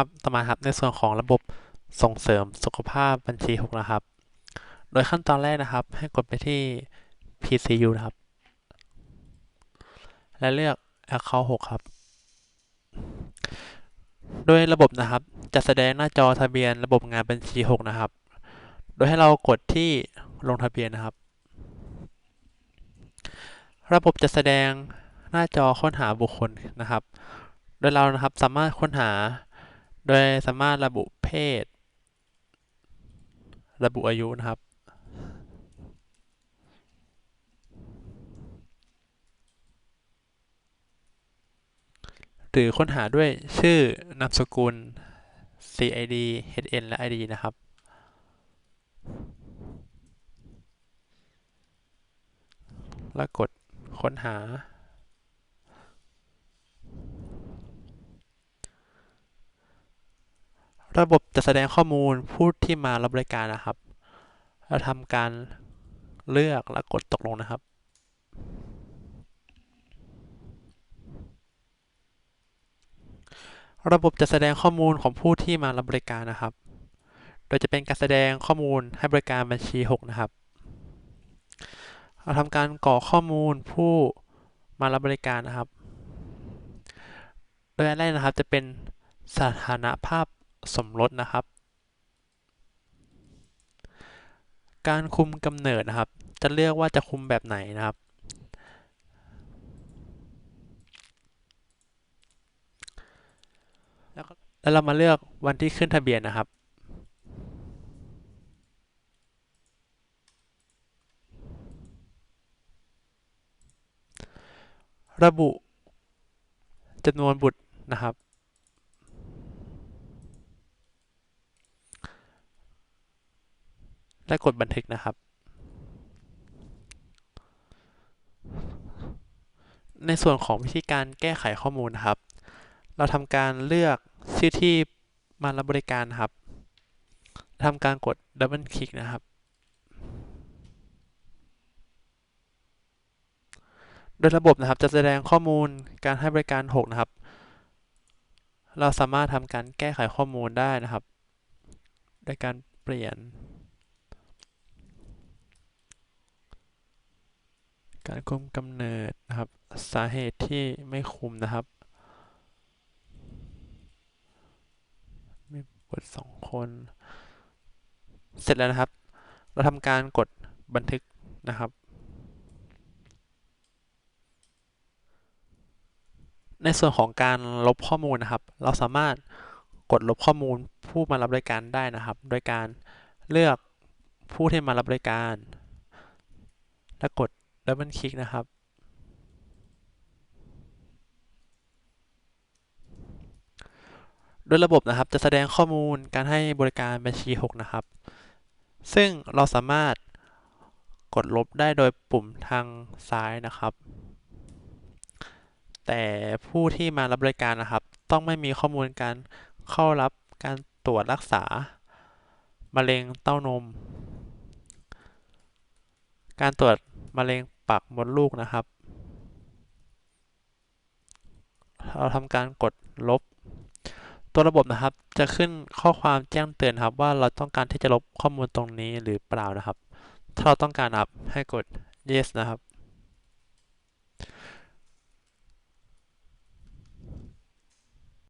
ครับต่อมาครับในส่วนของระบบส่งเสริมสุขภาพบัญชี 6 นะครับ โดยขั้นตอนแรกนะครับ ให้กดไปที่ PCU นะครับ และเลือก Account 6 ครับ โดยระบบนะครับ จะแสดงหน้าจอทะเบียนระบบงานบัญชี 6 นะครับ โดยให้เรากดที่ลงทะเบียนนะครับ ระบบจะแสดงหน้าจอค้นหาบุคคลนะครับ โดยเรานะครับสามารถค้นหา โดยสามารถระบุเพศ ระบุอายุนะครับ หรือค้นหาด้วยชื่อนามสกุล CID HN และ ID นะครับ แล้วกดค้นหา ระบบจะแสดงข้อมูลผู้ที่มารับบริการนะครับ เราทำการเลือกและกดตกลงนะครับ ระบบจะแสดงข้อมูลของผู้ที่มารับบริการนะครับ โดยจะเป็นการแสดงข้อมูลให้บริการบัญชี 6 นะครับ เราทำการกรอกข้อมูลผู้มารับบริการนะครับ โดยอันแรกนะครับจะเป็นสถานะภาพ สมรสนะครับ การคุมกำเนิดนะครับ จะเลือกว่าจะคุมแบบไหนนะครับ แล้วก็แล้วเรามาเลือกวันที่ขึ้นทะเบียนนะครับระบุจำนวนบุตรนะครับ และกดบันทึกนะครับ ในส่วนของวิธีการแก้ไขข้อมูลนะครับ เราทำการเลือกชื่อที่มารับบริการครับทำการกดดับเบิลคลิกนะครับ โดยระบบนะครับจะแสดงข้อมูลการให้บริการ 6 นะครับ เราสามารถทำการแก้ไขข้อมูลได้นะครับ โดยการเปลี่ยน การคุมกำเนิดนะครับ สาเหตุที่ไม่คุมนะครับมีบุตรสองคน เสร็จแล้วนะครับ เราทำการกดบันทึกนะครับ ในส่วนของการลบข้อมูลนะครับ เราสามารถกดลบข้อมูลผู้มารับบริการได้นะครับ โดยการเลือกผู้ที่มารับบริการ และกด ดับเบิลคลิกนะครับ โดยระบบนะครับจะแสดงข้อมูลการให้บริการบัญชี 6 นะครับ ซึ่งเราสามารถกดลบได้โดยปุ่มทางซ้ายนะครับ แต่ผู้ที่มารับบริการนะครับ ต้องไม่มีข้อมูลการเข้ารับการตรวจรักษามะเร็งเต้านม การตรวจมะเร็ง ปักมดลูกนะครับ เราทำการกดลบ ตัวระบบนะครับ จะขึ้นข้อความแจ้งเตือนครับ ว่าเราต้องการที่จะลบข้อมูลตรงนี้หรือเปล่านะครับ ถ้าเราต้องการครับให้กด yes นะครับ